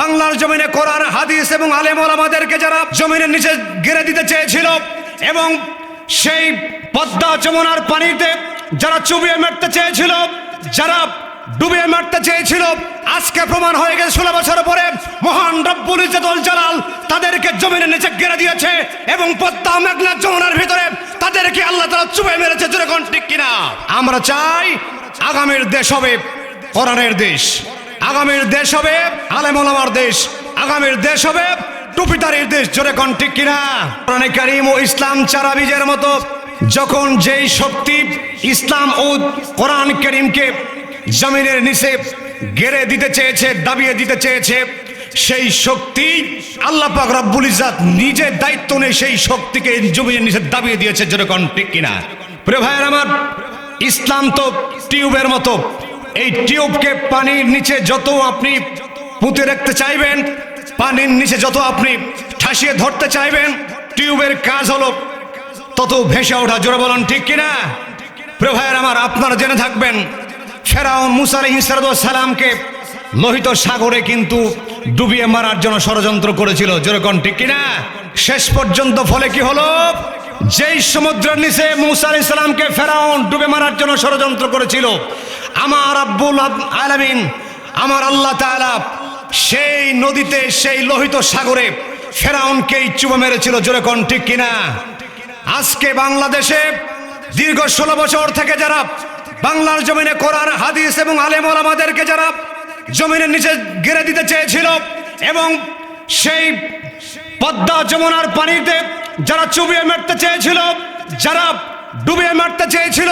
বাংলার জমিনে কোরআন, হাদিস এবং আলেম ওলামাদেরকে যারা জমিনের নিচে গেড়ে দিতে চেয়েছিল এবং সেই পদ্মা যমুনার পানিতে যারা চুবিয়ে মারতে চেয়েছিল, যারা ডুবিয়ে মারতে চেয়েছিল, আজকে প্রমাণ হয়ে গেছে ষোলো বছর পরে মহান রব্বুল ইজ্জতুল জালাল তাদেরকে জমিনের নিচে গেড়ে দিয়েছে এবং পদ্মা মেঘনা যমুনার ভিতরে তাদেরকে আল্লাহ তারা চুবে মেরেছে যেরকম ঠিক কিনা? আমরা চাই আগামীর দেশ হবে কোরআনের দেশ। আগামীর দেশ হবে আলেম ওলামার দেশ। আগামীর দেশ হবে টুপিটারির দেশ। জোরে কোন, ঠিক কিনা? কোরআনে কারিম ও ইসলাম চারা বীজের মতো। যখন যেই শক্তি ইসলাম ও কোরআন করিমকে জমিনের নিচে গেড়ে দিতে চেয়েছে, দাবিয়ে দিতে চেয়েছে, সেই শক্তি আল্লাহ পাক রব্বুল ইজাত নিজে দায়িত্ব নেই সেই শক্তিকে জমিনের নিচে দাবিয়ে দিয়েছে। জোরে যেরকম ঠিক কিনা? প্রিয় ভাইয়ের আমার, ইসলাম তো টিউবের মতো। এই টিউবকে পানির নিচে যত আপনি পুঁতে রাখতে চাইবেন, পানির নিচে যত আপনি ঠাসিয়ে ধরতে চাইবেন, টিউবের কাজ হলো তত ভেসে ওঠা। জোরে বলুন, ঠিক কিনা? প্রিয় ভাইয়ের আমার, আপনারা জেনে থাকবেন ফেরাউন মুসা আলাইহিস সালামকে লোহিত সাগরে কিন্তু ডুবিয়ে মারার জন্য ষড়যন্ত্র করেছিল। যেরকম ঠিক কিনা? শেষ পর্যন্ত ফলে কি হলো? যেই সমুদ্রের নিচে মুসা আলাইহিস সালামকে ফেরাউন ডুবে মারার জন্য ষড়যন্ত্র করেছিল আমার আব্বুল আলামিন, আমার আল্লাহ তাআলা সেই নদীতে, সেই লোহিত সাগরে ফেরাউনকেই চুবা মেরেছিল। যেরকম ঠিক কিনা? আজকে বাংলাদেশে দীর্ঘ ষোলো বছর থেকে যারা বাংলার জমিনে কোরআন, হাদিস এবং আলেম ওলামাদেরকে যারা জমিনের নিচে গেড়ে দিতে চেয়েছিল এবং সেই পদ্মা যমুনার পানিতে যারা চুবিয়ে মারতে চেয়েছিল, যারা ডুবিয়ে মারতে চেয়েছিল।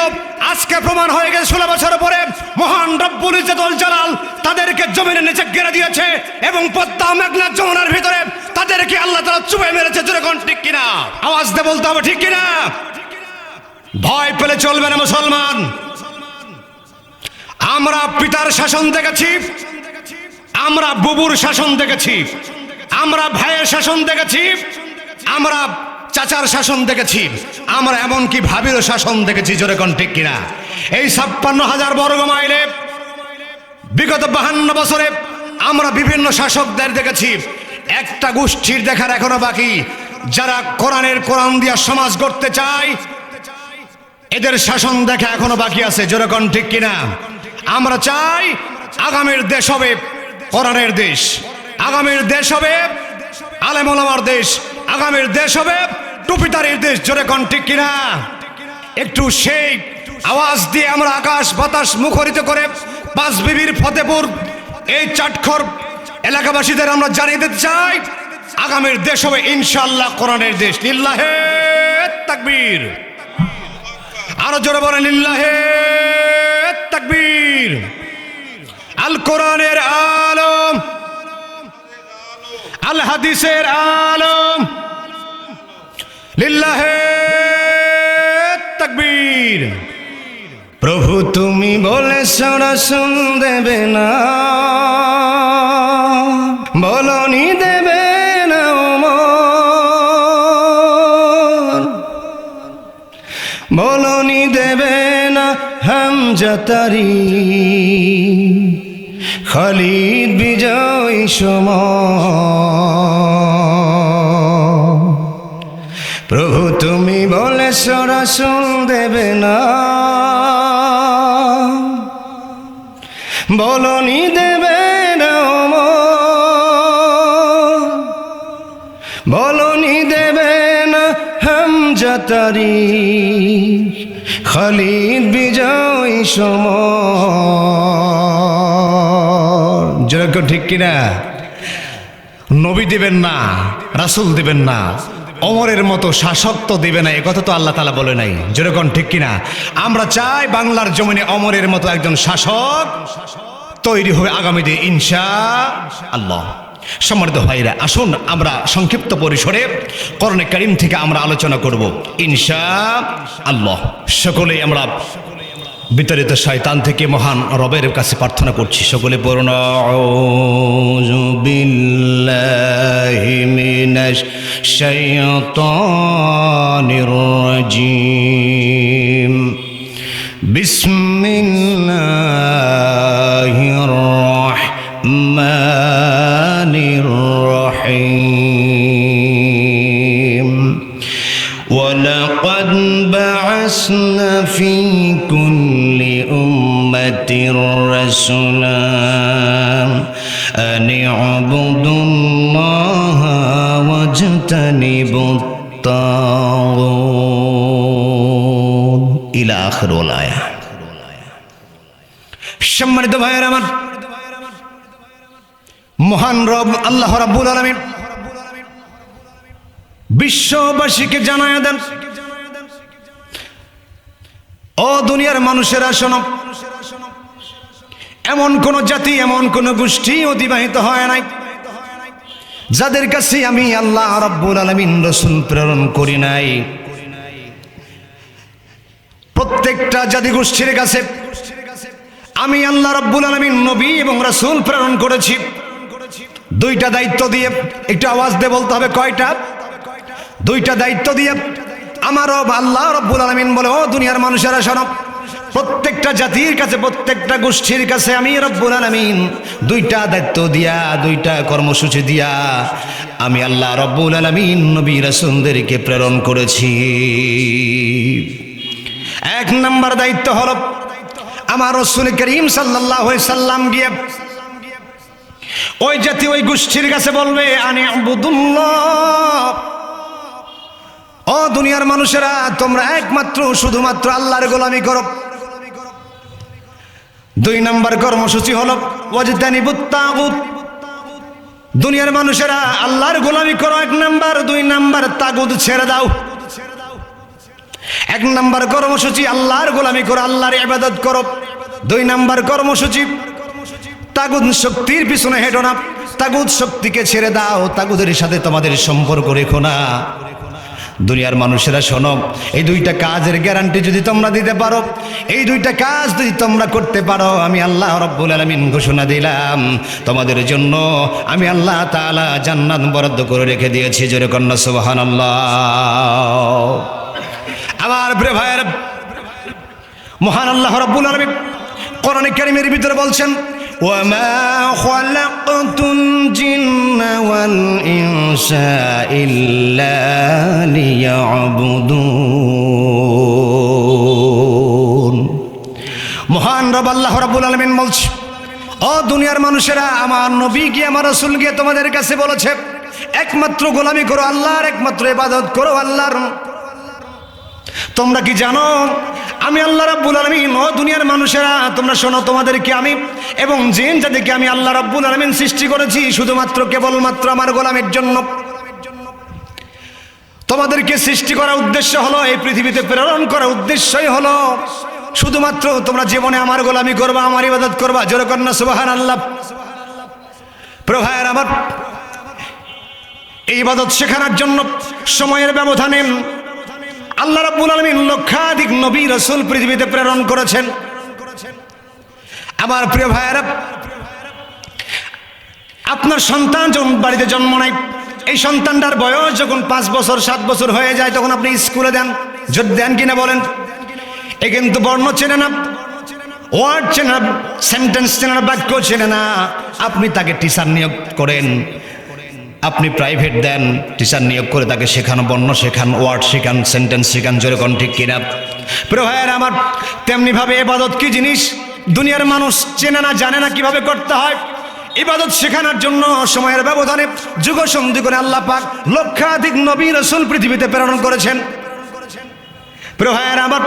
আজকে প্রমাণ হয়ে গেছে ষোলো বছর পরে মহান রব্বুল ইজ্জতুল জালাল তাদেরকে জমিনের নিচে গেড়ে দিয়েছে এবং পদ্মা মেঘনা যমুনার ভিতরে তাদেরকে আল্লাহ তারা চুবে মেরেছে। যেরকম ঠিক কিনা? আওয়াজ দিয়ে বলতে হবে ঠিক কিনা? ভয় পেলে চলবে না মুসলমান। আমরা পিতার শাসন দেখেছি, আমরা বুবুর শাসন দেখেছি, আমরা ভাইয়ের শাসন দেখেছি, আমরা চাচার শাসন দেখেছি। আমরা এমনকি ভাবিরও শাসন দেখেছি, জোরে কোন ঠিক কিনা? এই ছাপ্পান্ন হাজার বর্গ মাইলে, বিগত বাহান্ন বছরে আমরা বিভিন্ন শাসকদের দেখেছি। একটা গোষ্ঠীর দেখার এখনও বাকি। যারা কোরআনের কোরআন দিয়া সমাজ গড়তে চায়, এদের শাসন দেখা এখনও বাকি আছে যেরকম ঠিক কিনা? আমরা চাই আগামীর দেশ হবে কোরআনের দেশ। আগামীর দেশ হবে আলেমলামার দেশ। আগামীর দেশ হবে টুপিদারির দেশ যেরকম ঠিক কিনা? একটু সেই আওয়াজ দিয়ে আমরা আকাশ বাতাস মুখরিত করে পাঁচ বিবির ফতেপুর, এই চাটখর এলাকাবাসীদের আমরা জানিয়ে দিতে চাই, আগামীর দেশ হবে ইনশাল্লাহ কোরআনের দেশ। লিল্লাহে তাকবীর। আরও জোরে বলেন লিল্লাহে তাকবীর। আল কোরআনের আলম, আল হাদিসের আলম লিল্লাহে তাকবীর। প্রভু তুমি বলে সারা দেবে না। বলনি দেবে না বলনি দেবে না হাম হামজাতারি খালিদ বিজয় সময় প্রভু, তুমি বলে সরাসুন দেবে না। বলনি দেবে না। বলনি দেবে না হামজাতারি খালিদ বিজয় সমর। যেরকম ঠিক কিনা? নবী দিবেন না, রাসুল দিবেন না। অমরের মতো শাসক তো দিবে না কথা তো আল্লাহ তালা বলে নাই। যেরকম ঠিক কিনা? আমরা চাই বাংলার জমিনে অমরের মতো একজন শাসক তৈরি হবে আগামী দিন, ইনশা আল্লাহ। সম্মানিত ভাইরা, আসুন আমরা সংক্ষিপ্ত পরিসরে করণে কারিম থেকে আমরা আলোচনা করব, ইনশা আল্লাহ। সকলেই আমরা বিতাড়িত শয়তান থেকে মহান রবের কাছে প্রার্থনা করছি। সকলে পড়ুন, আউযু বিল্লাহি মিনাশ শাইতানির রাজিম। বিসমিল্লাহির রহমানির আখরুল আয়া। সম্মানিত ভাইয়ের আমার, মহান রব আল্লাহ রাব্বুল আলমিন বিশ্ববাসীকে জানায় দেন, ও দুনিয়ার মানুষের আসন, এমন কোন জাতি, এমন কোন গোষ্ঠী অতিবাহিত হয় নাই, যাদের কাছে আমি আল্লাহ রাব্বুল আলমিন রসুল প্রেরণ করি নাই। প্রত্যেকটা জাতি গোষ্ঠীর কাছে আমি আল্লাহ রব্বুল আলামিন নবী এবং রাসূল প্রেরণ করেছি। দুইটা দায়িত্ব দিয়ে একটু আওয়াজ দিয়ে বলতে হবে কয়টা? দুইটা দায়িত্ব দিয়ে আমার রব আল্লাহ রব্বুল আলামিন বলে, ও দুনিয়ার মানুষেরা, শোনো, প্রত্যেকটা জাতির কাছে, প্রত্যেকটা গোষ্ঠীর কাছে আমি রব্বুল আলামিন দুইটা দায়িত্ব দিয়া, দুইটা কর্মসূচি দিয়া আমি আল্লাহ রব্বুল আলামিন নবী রাসূলদেরকে প্রেরণ করেছি। এক নম্বর দায়িত্ব হলো আমার রসুল করিম সাল্লাহ সাল্লাম গিয়ে ওই জাতি ওই গোষ্ঠীর কাছে বলবে, আনে ও দুনিয়ার মানুষেরা, তোমরা একমাত্র, শুধুমাত্র আল্লাহর গোলামি করো। দুই নম্বর কর্মসূচি হলো ওয়াজদানি বুত্তাগুত দুনিয়ার মানুষেরা, আল্লাহর গোলামি করো এক নাম্বার, দুই নাম্বার তাগুদ ছেড়ে দাও। এক নাম্বার কর্মসূচি আল্লাহর গোলামি করো, আল্লাহর ইবাদত করো। দুই নাম্বার কর্মসূচি, তাগুদ শক্তির পিছনে হেঁটো না। তাগুদ শক্তিকে ছেড়ে দাও, তাগুদের সাথে তোমাদের সম্পর্ক রেখো না। দুনিয়ার মানুষেরা শোনো, এই দুইটা কাজের গ্যারান্টি যদি তোমরা দিতে পারো, এই দুইটা কাজ যদি তোমরা করতে পারো, আমি আল্লাহ রব্বুল আলমিন ঘোষণা দিলাম। তোমাদের জন্য আমি আল্লাহ তাআলা জান্নাত বরাদ্দ করে রেখে দিয়েছি, জোরে কন্যা সুবাহান আল্লাহ আমার প্রিয় ভাইয়ের মহান আল্লাহ রব্বুল আলমিন কোরআনে কারিমের ভিতরে বলছেন وما خلقت الجن والإنس إلا ليعبدون মহান রব আল্লাহ রাব্বুল আলামিন বলছে ও দুনিয়ার মানুষেরা আমার নবী গিয়ে আমার রসুল গিয়ে তোমাদের কাছে বলেছে একমাত্র গোলামি করো আল্লাহর একমাত্র ইবাদত করো আল্লাহর তোমরা কি জানো? আমি আল্লাহ রাব্বুল আলামিন, ও দুনিয়ার মানুষেরা, তোমরা শোনো তোমাদেরকে আমি এবং জিন যাদেরকে আমি আল্লাহ রাব্বুল আলামিন সৃষ্টি করেছি, শুধুমাত্র কেবলমাত্র আমার গোলামের জন্য। তোমাদেরকে সৃষ্টি করার উদ্দেশ্য হলো, এই পৃথিবীতে প্রেরণ করার উদ্দেশ্যই হলো, শুধুমাত্র তোমরা জীবনে আমার গোলামি করবা, আমার ইবাদত করবা। জোরে কন্যা সুবাহান আল্লাহ প্রভায়ের আমার এই ইবাদত শেখানোর জন্য সময়ের ব্যবধানে আল্লাহ রাব্বুল আলামিন লক্ষাধিক নবী, রাসূল পৃথিবীতে প্রেরণ করেছেন। আমার প্রিয় ভাইয়েরা, আপনার সন্তান যখন বাড়িতে জন্ম নেয়, এই সন্তানটার বয়স যখন পাঁচ বছর, সাত বছর হয়ে যায়, তখন আপনি স্কুলে দেন। যদি দেন কিনা বলেন। এ কিন্তু বর্ণ চেনে না, ওয়ার্ড চেনে না, সেন্টেন্স চেনে না, বাক্য চেনে না। আপনি তাকে টিচার নিয়োগ করেন। আপনি প্রাইভেট দেন টিচার নিয়োগ করে তাকে শেখানো বর্ণ শেখান ওয়ার্ড শেখান সেন্টেন্স শেখান যেরকম ঠিক কিনা প্রিয় ভাইয়ের আমার তেমনিভাবে এবাদত কি জিনিস দুনিয়ার মানুষ চেনে না জানে না কিভাবে করতে হয় ইবাদত শেখানোর জন্য সময়ের ব্যবধানে যুগ সন্ধি করে আল্লাহ পাক লক্ষাধিক নবী রসুল পৃথিবীতে প্রেরণ করেছেন প্রিয় ভাইয়ের আমার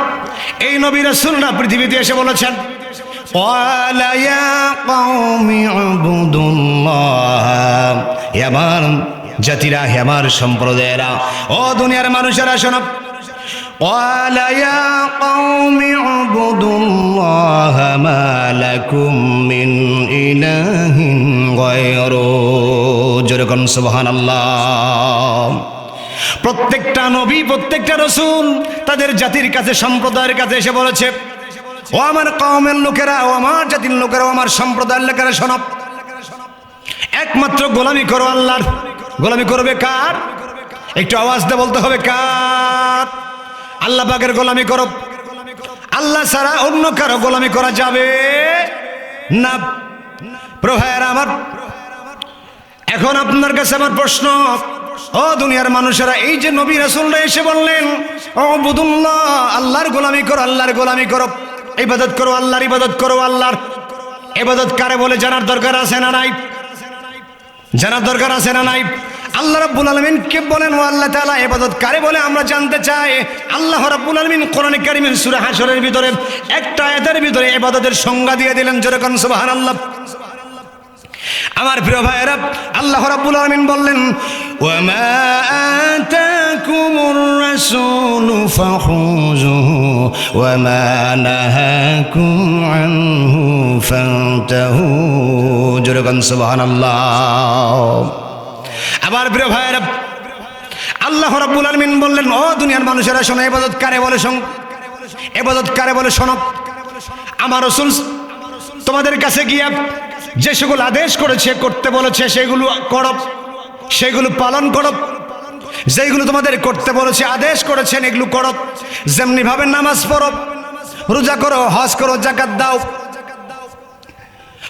এই নবী রসুলরা পৃথিবীতে এসে বলেছেন قال يا قوم اعبدوا الله হে আমার জাতিরা হে আমার সম্প্রদায়েরা ও দুনিয়ার মানুষেরা শোনো قال يا قوم اعبدوا الله ما لكم من إله غيره যেরকম সুবহান আল্লাহ প্রত্যেকটা নবী প্রত্যেকটা রসুল তাদের জাতির কাছে সম্প্রদায়ের কাছে এসে বলেছে ও আমার কওমের লোকেরা ও আমার জাতির লোকেরা ও আমার সম্প্রদায়ের লোকেরা শোনো একমাত্র গোলামি করো আল্লাহর। গোলামি করবে কার? একটু আওয়াজ দিয়ে বলতে হবে কার? আল্লাহ পাকের গোলামি করো। আল্লাহ ছাড়া অন্য কারও গোলামি করা যাবে না। প্রভায়ের আমার, এখন আপনার কাছে আমার প্রশ্ন। ও দুনিয়ার মানুষেরা, এই যে নবী রাসুলরা এসে বললেন অবুদুল্লাহ আল্লাহর গোলামি করো, আল্লাহর গোলামি করো। ইবাদত করো, আল্লাহর ইবাদত করো, আল্লাহর ইবাদত কারে বলে জানার দরকার আছে না নাই? জানার দরকার আছে না নাই? আল্লাহ রাব্বুল আলমিনকে বলেন, ও আল্লাহ তালা এবাদত কারে বলে আমরা জানতে চাই? আল্লাহ রাব্বুল আলমিন কোরআন কারিমের সুরা হাসরের ভিতরে একটা আয়াতের ভিতরে এবাদতের সংজ্ঞা দিয়ে দিলেন যেরকম সুবাহান আল্লাহ আমার প্রিয় ভাইয়েরা, আল্লাহ রাব্বুল আলমিন বললেন, ওয়া وما نهاكم عنه فانتهوا جرقا سبحان الله আমার প্রিয় ভাইয়েরা আল্লাহ রাব্বুল আলামিন বললেন ও দুনিয়ার মানুষেরা শোনো ইবাদত কারে বলে শোন ইবাদত কারে বলে শোনো আমার রাসূল তোমাদের কাছে গিয়া যে সেগুলো আদেশ করেছে করতে বলেছে সেগুলো করো সেগুলো পালন করো যেগুলো তোমাদের করতে বলেছে, আদেশ করেছেন, এগুলো করো। যেমনি ভাবে নামাজ পড়ো, রোজা করো, হজ করো, জাকাত দাও।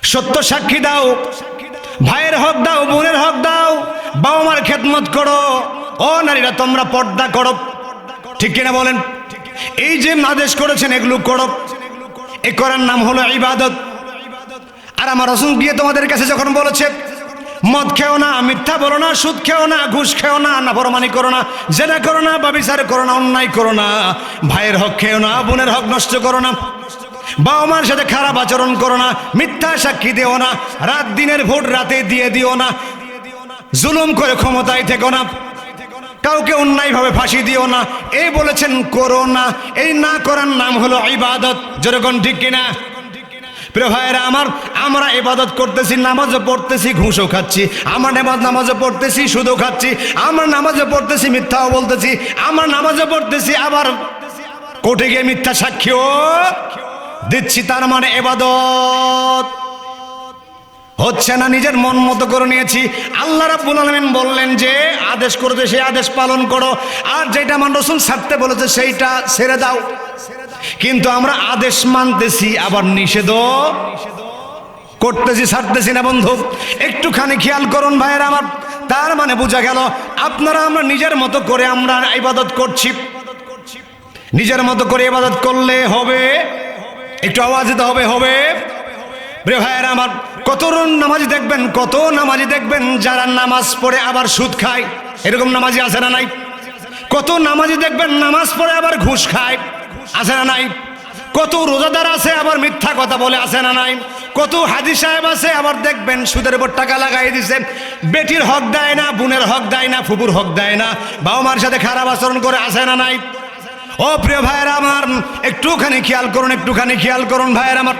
সত্য সাক্ষী দাও। ভাইয়ের হক দাও, বোনের হক দাও। বাবা মার খেদমত করো। ও নারীরা, তোমরা পর্দা করো। ঠিক কিনা বলেন? এই যে আদেশ করেছেন, এগুলো করো। এ করার নাম হলো ইবাদত। আর আমার রসুন গিয়ে তোমাদের কাছে যখন বলেছে মদ খেও না, মিথ্যা বলো না, সুদ খেও না, ঘুষ খেও না না নাফরমানি করো না, জেনা করো না, ব্যবিচার করো না, অন্যায় করো না, ভাইয়ের হক খেও না, বোনের হক নষ্ট করো না বাবা মার সাথে খারাপ আচরণ করো না, মিথ্যা সাক্ষী দিও না, রাত দিনের ভোট রাতে দিয়ে দিও না, জুলুম করে ক্ষমতায় থেকো না, কাউকে অন্যায়ভাবে ফাঁসি দিও না, এই বলেছেন করো না এই না করার নাম হলো ইবাদত যেরকম ঠিক কিনা? প্রিয় ভাইয়েরা, আমার, আমরা ইবাদত করতেছি, নামাজও পড়তেছি, ঘুষও খাচ্ছি। আমার নামাজ, নামাজও পড়তেছি, সুদও খাচ্ছি। আমরা নামাজও পড়তেছি, মিথ্যাও বলতেছি। আমরা নামাজও পড়তেছি, আবার কোর্টে গিয়ে মিথ্যা সাক্ষীও দিচ্ছি, তার মানে এবাদত হচ্ছে না, নিজের মন মতো করে নিয়েছি। আল্লাহ রাব্বুল আলামিন বললেন যে, আদেশ করেছে, সেই আদেশ পালন করো। আর যেটা আমার রসুল ছাড়তে বলেছে, সেইটা ছেড়ে দাও। কিন্তু আমরা আদেশ মানতেছি, আবার নিষেধও করতেছি, ছাড়তেছি না বন্ধু। একটুখানি খেয়াল করুন ভাইয়ের আমার, তার মানে বোঝা গেল আপনারা আমরা নিজের মতো করে আমরা ইবাদত করছি। নিজের মতো করে ইবাদত করলে হবে, একটু আওয়াজ দিতে হবে হবে। প্রিয় ভাইয়েরা আমার, কত নামাজি দেখবেন, কত নামাজি দেখবেন যারা নামাজ পড়ে আবার সুদ খায়। এরকম নামাজি আছে না নাই? কত নামাজি দেখবেন নামাজ পড়ে আবার ঘুষ খায়। আছে না নাই? কত রোজাদার আছে, আবার মিথ্যা কথা বলে আছে না নাই? কত হাজি সাহেব আছে, আবার দেখবেন সুদের উপর টাকা লাগাই দিছে। বেটির হক দেয় না, বোনের হক দেয় না, ফুপুর হক দেয় না। বাবা মার সাথে খারাপ আচরণ করে আছে না নাই? ও প্রিয় ভাইয়েরা আমার, একটুখানি খেয়াল করুন, একটুখানি খেয়াল করুন ভাইয়েরা আমার।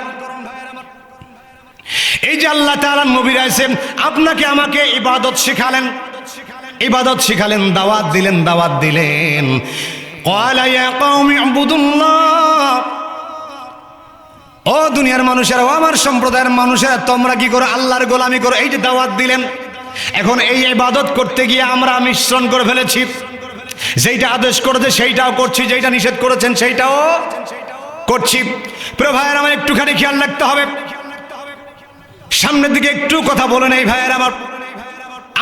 এই যে আল্লাহ তাআলা নবীর আছেন আপনাকে আমাকে ইবাদত শিখালেন। ইবাদত শিখালেন, দাওয়াত দিলেন দাওয়াত দিলেন। قال يا قوم اعبدوا الله ও দুনিয়ার মানুষেরা ও আমার সম্প্রদায়ের মানুষেরা তোমরা কি করো আল্লাহর গোলামি করো এই যে দাওয়াত দিলেন এখন এই ইবাদত করতে গিয়ে আমরা মিশ্রণ করে ফেলেছি যেইটা আদেশ করেছে সেইটাও করছি যেইটা নিষেধ করেছেন সেইটাও করছি প্রিয় ভাইয়ের আমার একটুখানি খেয়াল রাখতে হবে সামনের দিকে একটু কথা বলে নেই ভাইয়ের আমার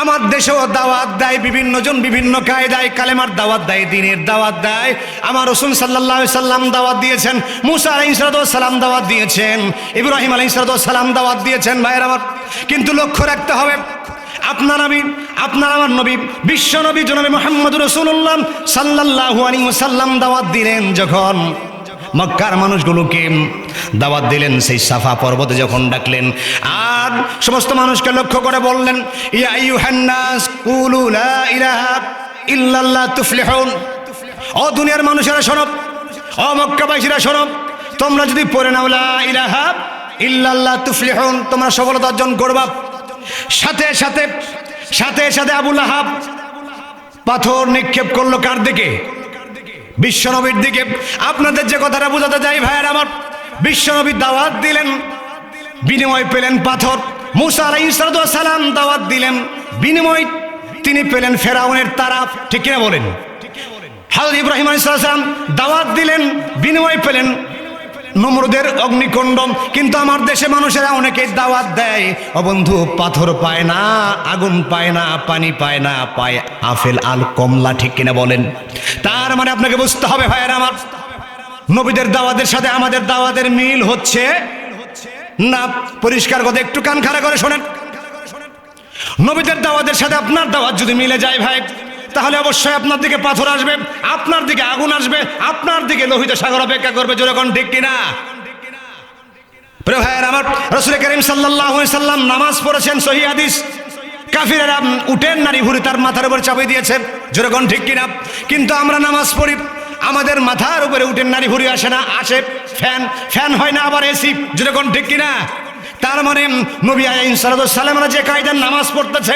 আমার দেশেও দাওয়াত দেয়, বিভিন্ন জন বিভিন্ন কায়দায় কালেমার দাওয়াত দেয়, দিনের দাওয়াত দেয়। আমার রসুন সাল্লাহ সাল্লাম দাওয়াত দিয়েছেন, মুসা আলাই সালাম দাওয়াত দিয়েছেন, ইব্রাহিম আলাই সালাম দাওয়াত দিয়েছেন, ভাইয়ের আমার। কিন্তু লক্ষ্য রাখতে হবে, আপনার আমি, আপনার আমার নবী, বিশ্ব নবী জনবী মোহাম্মদ রসুল্লাহ সাল্লাহু আলী সাল্লাম দাওয়াত দিলেন যখন মক্কার মানুষগুলোকে দাওয়াত দিলেন, সেই সাফা পর্বতে যখন ডাকলেন, আর সমস্ত মানুষকে লক্ষ্য করে বললেন ও দুনিয়ার মানুষেরা শোনো ও মক্কাবাসীরা শোনো, তোমরা যদি পড়ে নাও লা ইলাহা ইল্লাল্লাহ তুফলিহুন, তোমরা সফলতা অর্জন করবা। সাথে সাথে সাথে সাথে আবুল আহাব পাথর নিক্ষেপ করল কার দিকে? বিশ্বনবীর দিকে আপনাদের যে কথাটা বোঝাতে যাই ভাইয়ের আমার বিশ্বনবীর দাওয়াত দিলেন, বিনিময় পেলেন পাথর। মুসা সালাম দাওয়াত দিলেন, বিনিময় তিনি পেলেন ফেরাউনের তারা ঠিক কিনা বলেন? হাজর ইব্রাহিম আলাইসালাম দাওয়াত দিলেন, বিনিময় পেলেন নমরুদের অগ্নিকুণ্ড কিন্তু আমার দেশে মানুষেরা অনেকে দাওয়াত দেয়। ও বন্ধু, পাথর পায় না, আগুন পায় না, পানি পায় না, পায় আফেল আল কমলা, ঠিক কিনা বলেন? তার মানে আপনাকে বুঝতে হবে, ভাইয়ের আমার। নবীদের দাওয়াতের সাথে আমাদের দাওয়াতের মিল হচ্ছে না, পরিষ্কার কথা, একটু কান খাড়া করে শোনেন। নবীদের দাওয়াতের সাথে আপনার দাওয়াত যদি মিলে যায়, ভাই তাহলে অবশ্যই আপনার দিকে পাথর আসবে, আপনার দিকে আগুন আসবে, আপনার দিকে লোহিত সাগর অপেক্ষা করবে যেরকম ঠিক কিনা? প্রিয় আমার রসুল করিম সাল্লাহ সাল্লাম নামাজ পড়েছেন, সহি হাদিস। কাফিরেরা উঠেন, নারী ভুরি তার মাথার উপর চাপিয়ে দিয়েছে যেরকম ঠিক কিনা? কিন্তু আমরা নামাজ পড়ি, আমাদের মাথার উপরে উঠেন নারী ভুরি আসে না, আসে ফ্যান ফ্যান হয় না, আবার এসি যেরকম ঠিক কিনা? তার মানে নবী আইন সালামরা যে কায়দার নামাজ পড়তেছে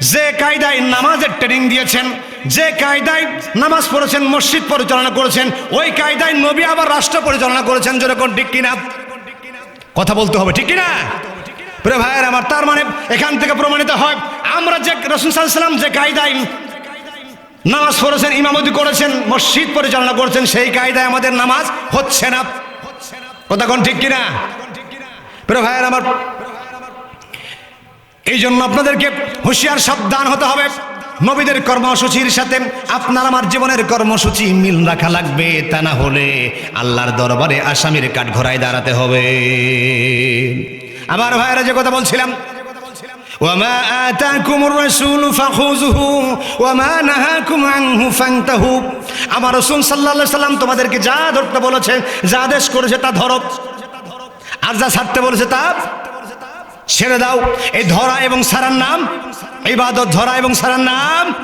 যে কায়দায় নামাজের ট্রেনিং দিয়েছেন, যে কায়দায় নামাজ পড়েছেন, মসজিদ পরিচালনা করেছেন, ওই কায়দায় নবী আবার রাষ্ট্র পরিচালনা করেছেন, যেরকম ঠিক কিনা? কথা বলতে হবে, ঠিক কিনা? প্রিয় ভাইয়ের, আমার তার মানে এখান থেকে প্রমাণিত হয়, আমরা যে রসুল যে কায়দায় নামাজ পড়েছেন, ইমামতি করেছেন, মসজিদ পরিচালনা করেছেন, সেই কায়দায় আমাদের নামাজ হচ্ছে না। কথা কোন ঠিক কিনা? প্রিয় ভাইয়ের, আমার এই জন্য আপনাদেরকে হুঁশিয়ার সাবধান হতে হবে নবীদের কর্মসূচির সাথে আপনার আমার জীবনের কর্মসূচি মিল রাখা লাগবে তা না হলে আল্লাহর দরবারে আসামির কাঠ ঘোড়ায় দাঁড়াতে হবে আবার ভাইয়েরা যে কথা বলছিলাম وما آتاكم الرسول فخذوه وما نهاكم عنه فانتهوا আমার রাসূল সাল্লাল্লাহু আলাইহি সাল্লাম তোমাদেরকে যা ধরতে বলেছে যা আদেশ করেছে তা ধরো আর যা ছাড়তে বলেছে তা ছেড়ে দাও। এই ধরা এবং সারার নাম, ইবাদত, ধরা এবং সারার নাম,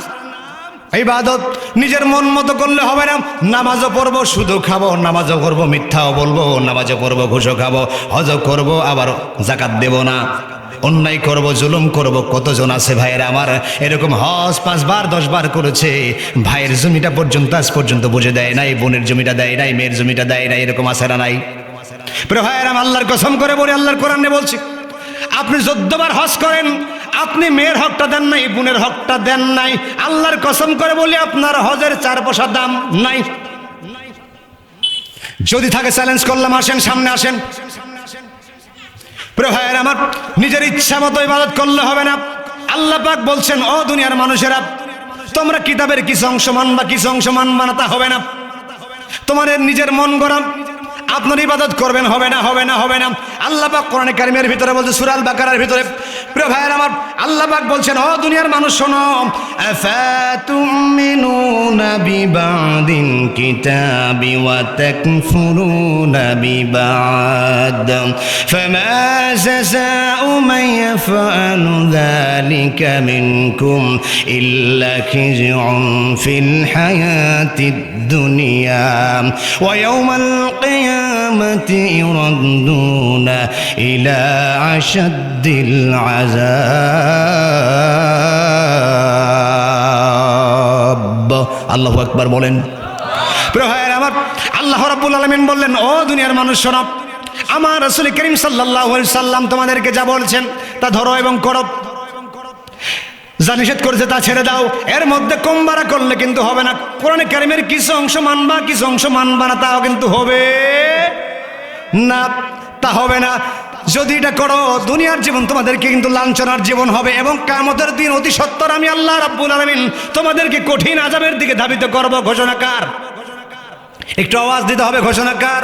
ইবাদত। নিজের মন মতো করলে হবে না। নামাজও পড়ব, শুধু খাব। নামাজও করব মিথ্যাও বলব। নামাজও পড়ব, ঘুষও খাব। হজও করব, আবার জাকাত দেব না। অন্যায় করব, জুলুম করব। কতজন আছে ভাইয়ের আমার? এরকম হজ পাঁচবার, দশবার করেছে। ভাইয়ের জমিটা পর্যন্ত, আজ পর্যন্ত বুঝে দেয় নাই। বোনের জমিটা দেয় নাই, মেয়ের জমিটা দেয় নাই, এরকম না নাই। প্রিয় ভাইয়ের আল্লাহর কসম করে বলি, আল্লাহর কোরআনে বলছি আপনি চোদ্দবার হজ করেন, আপনি মেয়ের হকটা দেন নাই, বোনের হকটা দেন নাই। আল্লাহর কসম করে বলি, আপনার হজের চার পয়সা দাম নাই। যদি থাকে চ্যালেঞ্জ করলাম, আসেন, সামনে আসেন। প্রিয় ভাইয়ের আমার, নিজের ইচ্ছা মতো ইবাদত করলে হবে না। আল্লাহ পাক বলছেন, ও দুনিয়ার মানুষেরা, তোমরা কিতাবের কিছু অংশ মানবা, কিছু অংশ মানবা না, তা হবে না। তোমাদের নিজের মন গরম আপনার ইবাদত করবেন, হবে না হবে না হবে না। আল্লাহ পাক কোরআনে কারিমের ভিতরে বলছে সুরাল বাকারার ভিতরে, প্রিয় ভাইয়ের আমার, আল্লাহ পাক বলছেন, ও দুনিয়ার মানুষ শোনো আফাতুমিনুনা বিবাদিন কিতাবি ওয়া তাকফুরুনা বিবাদ, ফামা জাযাউ মান ইয়াফআলু যালিকা মিনকুম ইল্লা খিজউন ফিল হায়াতিদ الدنيا ويوم القيامة يردون إلى أشد العذاب الله أكبر বলেন প্রিয় ভাইয়ের আমার আল্লাহ রাব্বুল আলামিন বললেন ও দুনিয়ার মানুষ শোনো আমার রাসূল করিম সাল্লাল্লাহু আলাইহি সাল্লাম তোমাদেরকে যা বলছেন তা ধরো এবং করো যা নিষেধ করেছে তা ছেড়ে দাও। এর মধ্যে কম বাড়া করলে কিন্তু হবে না। কোরআনে কারিমের কিছু অংশ মানবা, কিছু অংশ মানবা না, তাও কিন্তু হবে না, তা হবে না। যদি এটা করো, দুনিয়ার জীবন তোমাদেরকে কিন্তু লাঞ্ছনার জীবন হবে এবং কামতের দিন অতি সত্তর আমি আল্লাহ রাব্বুল আলামিন তোমাদেরকে কঠিন আজাবের দিকে ধাবিত করব। ঘোষণাকার। একটু আওয়াজ দিতে হবে ঘোষণাকার।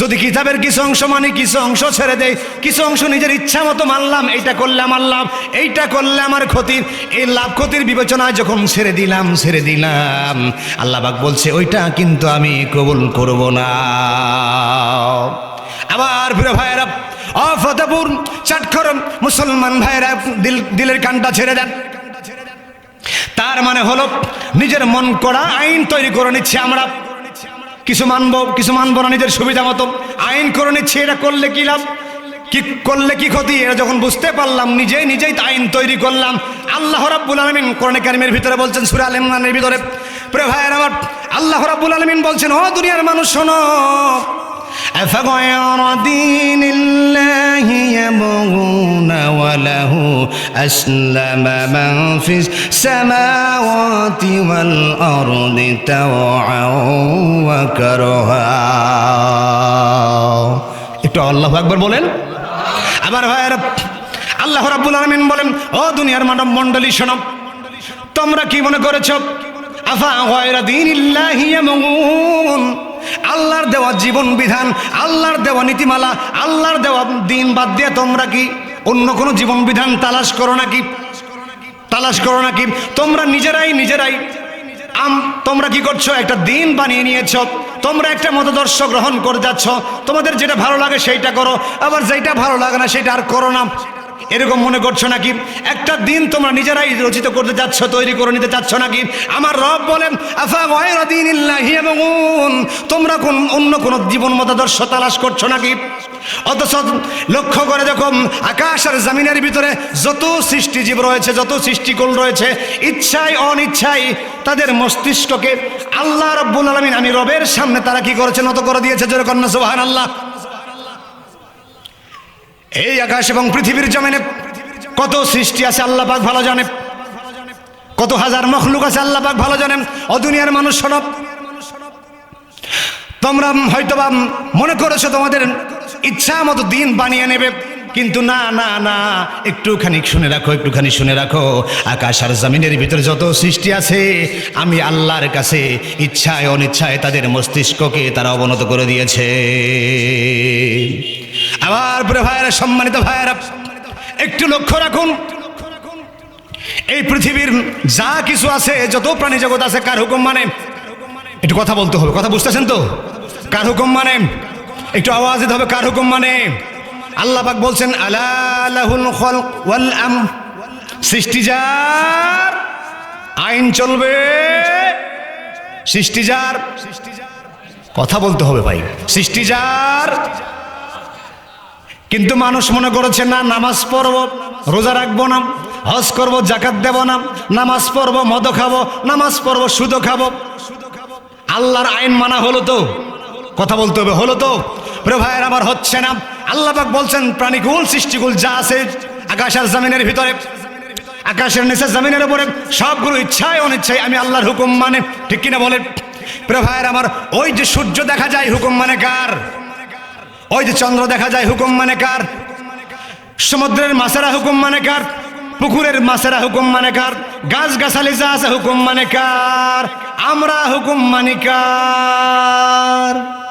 যদি কিতাবের কিছু অংশ মানে কিছু অংশ ছেড়ে দেয়, কিছু অংশ নিজের ইচ্ছা মতো মানলাম, এইটা করলে আমার লাভ, এইটা করলে আমার ক্ষতির এই লাভ ক্ষতির বিবেচনায় যখন ছেড়ে দিলাম ছেড়ে দিলাম, আল্লাহবাক বলছে, ওইটা কিন্তু আমি কবুল করব না। আবার প্রিয় ভাইয়েরা অ ফতেপুর চাটখর মুসলমান ভাইয়েরা, দিল, দিলের কানটা ছেড়ে দেন। তার মানে হলো, নিজের মন করা আইন তৈরি করে নিচ্ছে আমরা। কিছু মানব কিছু মানব না নিজের সুবিধা মতো। আইন করে নিচ্ছে এটা করলে কি লাভ? কি করলে কি ক্ষতি? এটা যখন বুঝতে পারলাম, নিজেই নিজেই আইন তৈরি করলাম। আল্লাহ রাব্বুল আলামিন কোরআনে কারিমের ভিতরে বলছেন, সূরা আল ইমরানের ভিতরে, প্রিয় ভাইয়ের আমার, আল্লাহ রাব্বুল আলামিন বলছেন, ও দুনিয়ার মানুষ শোনো أفغير دين الله يبغون وله أسلم من في السماوات والأرض طوعا وكرها একটু আল্লাহ একবার বলেন আবার ভাইয়ের আল্লাহ রাব্বুল আলামিন বলেন ও দুনিয়ার মানব মণ্ডলী শোনো তোমরা কি মনে করেছো আফা গয়রা দীনিল্লাহি ইয়ামুন আল্লাহর দেওয়া জীবন বিধান, আল্লাহর দেওয়া নীতিমালা, আল্লাহর দেওয়া দিন বাদ দিয়ে তোমরা কি অন্য কোনো জীবন বিধান তালাশ করো নাকি? তালাশ করো নাকি? তোমরা নিজেরাই নিজেরাই আম, তোমরা কি করছ? একটা দিন বানিয়ে নিয়েছ। তোমরা একটা মতদর্শ গ্রহণ করে যাচ্ছ। তোমাদের যেটা ভালো লাগে সেইটা করো। আবার যেটা ভালো লাগে না সেটা আর করো না। এরকম মনে করছ নাকি? একটা দিন তোমরা নিজেরাই রচিত করতে যাচ্ছ তৈরি করে নিতে চাচ্ছ নাকি? আমার রব বলেন, আফা তোমরা কোন অন্য কোন জীবন মতদর্শ তালাশ করছ নাকি? অথচ লক্ষ্য করে যখন আকাশ আর জমিনের ভিতরে যত সৃষ্টিজীব রয়েছে, যত সৃষ্টিকুল রয়েছে, ইচ্ছায় অনিচ্ছায় তাদের মস্তিষ্ককে আল্লাহ রব্বুল আলমিন, আমি রবের সামনে তারা কি করেছে? নত করে দিয়েছে জোরে কন্যা সুবাহান আল্লাহ এই আকাশ এবং পৃথিবীর জমিনে কত সৃষ্টি আছে, আল্লাহ পাক ভালো জানে। কত হাজার মখলুক আছে, আল্লাহ পাক ভালো জানেন। অদুনিয়ার মানুষ সরব তোমরা হয়তোবা মনে করেছ তোমাদের ইচ্ছা মতো দিন বানিয়ে নেবে, কিন্তু না না না, একটুখানি শুনে রাখো, একটুখানি শুনে রাখো। আকাশ আর জমিনের ভিতরে যত সৃষ্টি আছে, আমি আল্লাহর কাছে ইচ্ছায়, অনিচ্ছায় তাদের মস্তিষ্ককে তারা অবনত করে দিয়েছে। আবার প্রে ভাইয়েরা, সম্মানিত ভাইয়েরা, একটু লক্ষ্য রাখুন। এই পৃথিবীর যা কিছু আছে, যত প্রাণী জগৎ আছে, কার হুকুম মানে? একটু কথা বলতে হবে, কথা বুঝতেছেন তো? কার হুকুম মানে? একটু আওয়াজ দিতে হবে, কার হুকুম মানে? আল্লাহ পাক বলছেন আলাহুল খলক ওয়াল আম সৃষ্টি যার, আইন চলবে। সৃষ্টি যার, কথা বলতে হবে ভাই। সৃষ্টি যার কিন্তু মানুষ মনে করেছে, না, নামাজ পড়ব, রোজা রাখব না, হজ করব জাকাত দেব না, নামাজ পড়ব, মদ খাব, নামাজ পড়ব সুদ খাব। আল্লাহর আইন মানা হলো তো। কথা বলতে হবে, হলো তো। প্রিয় ভাইয়ের, আমার হচ্ছে না। আল্লাহবাক বলছেন, প্রাণীকুল, সৃষ্টিকুল যা আছে, আকাশ আর জমিনের ভিতরে, আকাশের নিচে, জমিনের উপরে, সবগুলো ইচ্ছায় অনিচ্ছায় আমি আল্লাহর হুকুম মানে ঠিক কিনা বলেন? প্রে ভাইয়ের, আমার ওই যে সূর্য দেখা যায়, হুকুম মানে কার? ওই যে চন্দ্র দেখা যায়, হুকুম মানে কার? সমুদ্রের মাছেরা হুকুম মানে কার? পুকুরের মাছেরা হুকুম মানে কার? গাছ গাছালি যা আছে হুকুম মানে কার? আমরা হুকুম মানি কার?